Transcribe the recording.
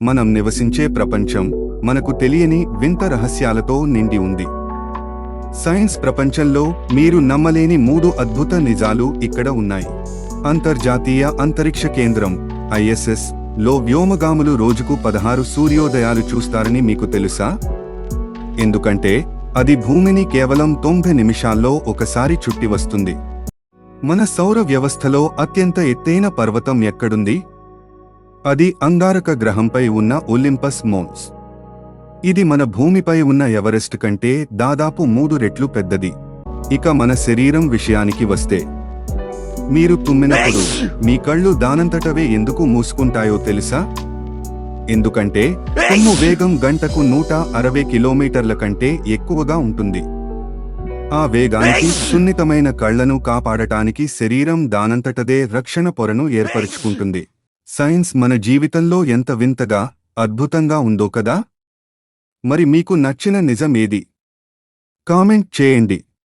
మనం నివసించే ప్రపంచం మనకు తెలియని వింత రహస్యాలతో నిండి ఉంది. సైన్స్ ప్రపంచంలో మీరు నమ్మలేని మూడు అద్భుత నిజాలు ఇక్కడ ఉన్నాయి. అంతర్జాతీయ అంతరిక్ష కేంద్రం ఐఎస్ఎస్లో వ్యోమగాములు రోజుకు పదహారు సూర్యోదయాలు చూస్తారని మీకు తెలుసా? ఎందుకంటే అది భూమిని కేవలం తొంభై నిమిషాల్లో ఒకసారి చుట్టి వస్తుంది. మన సౌర వ్యవస్థలో అత్యంత ఎత్తైన పర్వతం ఎక్కడుంది? అది అంగారక గ్రహంపై ఉన్న ఒలింపస్ మోన్స్. ఇది మన భూమిపై ఉన్న ఎవరెస్ట్ కంటే దాదాపు మూడు రెట్లు పెద్దది. ఇక మన శరీరం విషయానికి వస్తే. మీరు తుమ్మినప్పుడు మీ కళ్ళు దానంతటవే ఎందుకు మూసుకుంటాయో తెలుసా? ఎందుకంటే తుమ్ము వేగం గంటకు నూట అరవై కిలోమీటర్ల కంటే ఎక్కువగా ఉంటుంది. ఆ వేగానికి సున్నితమైన కళ్ళను కాపాడటానికి శరీరం దానంతటదే రక్షణ పొరను ఏర్పరుచుకుంటుంది. సైన్స్ మన జీవితంలో ఎంత వింతగా అద్భుతంగా ఉందో కదా? మరి మీకు నచ్చిన నిజం ఏది? కామెంట్ చేయండి.